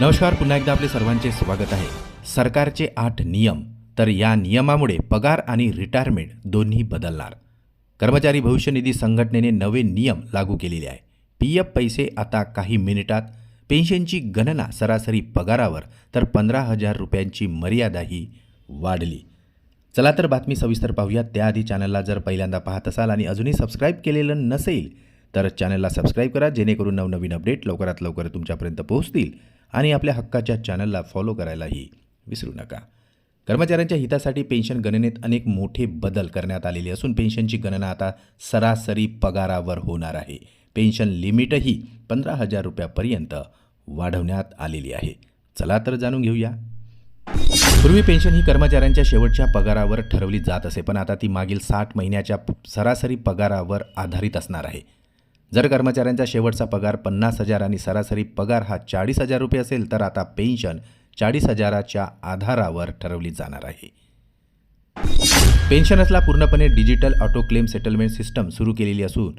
नमस्कार पुन्हा एकदा आपले सर्वांचे स्वागत आहे. सरकारचे आठ नियम तर या नियमामुळे पगार आणि रिटायरमेंट दोन्ही बदलणार. कर्मचारी भविष्य निधी संघटनेने नवे नियम लागू केलेले आहे. पी एफ पैसे आता काही मिनिटात. पेन्शनची गणना सरासरी पगारावर तर पंधरा हजार रुपयांची मर्यादाही वाढली. चला तर बातमी सविस्तर पाहूया त्याआधी चॅनलला जर पहिल्यांदा पाहत असाल आणि अजूनही सबस्क्राईब केलेलं नसेल तर चॅनलला सबस्क्राईब करा जेणेकरून नवनवीन अपडेट लवकरात लवकर तुमच्यापर्यंत पोहोचतील. आणि आपल्या हक्काच्या चॅनलला फॉलो करायलाही विसरू नका. कर्मचाऱ्यांच्या हितासाठी पेन्शन गणनेत अनेक मोठे बदल करण्यात आलेले असून पेन्शनची गणना आता सरासरी पगारावर होणार आहे. पेन्शन लिमिटही पंधरा हजार रुपयापर्यंत वाढवण्यात आलेली आहे. चला तर जाणून घेऊया. पूर्वी पेन्शन ही कर्मचाऱ्यांच्या शेवटच्या पगारावर ठरवली जात असे पण आता ती मागील साठ महिन्याच्या सरासरी पगारावर आधारित असणार आहे. जर कर्मचाऱ्यांचा शेवटचा पगार पन्नास हजार आणि सरासरी पगार हा चाळीस हजार रुपये असेल तर आता पेन्शन चाळीस हजाराच्या आधारावर ठरवली जाणार आहे. पेन्शनर्सला पूर्णपणे digital auto claim settlement system सुरू केलेली असून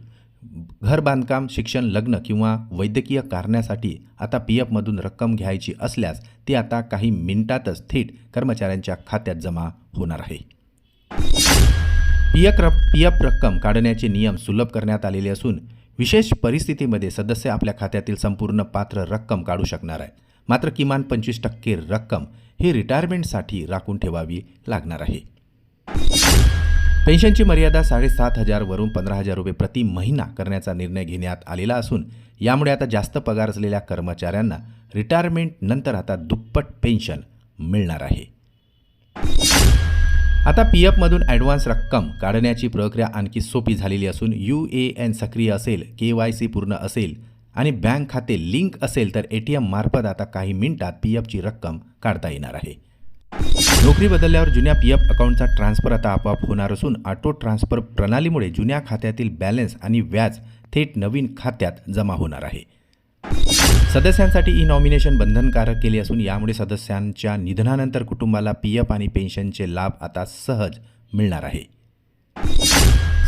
घर बांधकाम शिक्षण लग्न किंवा वैद्यकीय कारणासाठी आता पी एफमधून रक्कम घ्यायची असल्यास ती आता काही मिनिटातच थेट कर्मचाऱ्यांच्या खात्यात जमा होणार आहे. पी एफ पी एफ रक्कम काढण्याचे नियम सुलभ करण्यात आलेले असून विशेष परिस्थितीमध्ये सदस्य आपल्या खात्यातील संपूर्ण पात्र रक्कम काढू शकणार आहे मात्र किमान पंचवीस टक्के रक्कम ही रिटायरमेंटसाठी राखून ठेवावी लागणार आहे. पेन्शनची मर्यादा साडेसात हजारवरून पंधरा हजार रुपये प्रति महिना करण्याचा निर्णय घेण्यात आलेला असून यामुळे आता जास्त पगार असलेल्या कर्मचाऱ्यांना रिटायरमेंट नंतर आता दुप्पट पेन्शन मिळणार आहे. आता पी एफमधून ॲडव्हान्स रक्कम काढण्याची प्रक्रिया आणखी सोपी झालेली असून यू ए एन सक्रिय असेल के वाय सी पूर्ण असेल आणि बँक खाते लिंक असेल तर ए टी एम मार्फत आता काही मिनिटात पी एफची रक्कम काढता येणार आहे. नोकरी बदलल्यावर जुन्या पी एफ अकाउंटचा ट्रान्सफर आता आपोआप होणार असून ऑटो ट्रान्सफर प्रणालीमुळे जुन्या खात्यातील बॅलन्स आणि व्याज थेट नवीन खात्यात जमा होणार आहे. सदस्यांसाठी ई नॉमिनेशन बंधनकारक केले असून यामुळे सदस्यांच्या निधनानंतर कुटुंबाला पी एफ आणि पेन्शनचे लाभ आता सहज मिळणार आहे.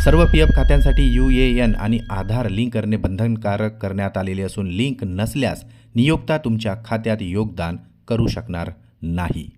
सर्व पी एफ खात्यांसाठी यू ए एन आणि आधार लिंक करणे बंधनकारक करण्यात आलेले असून लिंक नसल्यास नियोक्ता तुमच्या खात्यात योगदान करू शकणार नाही.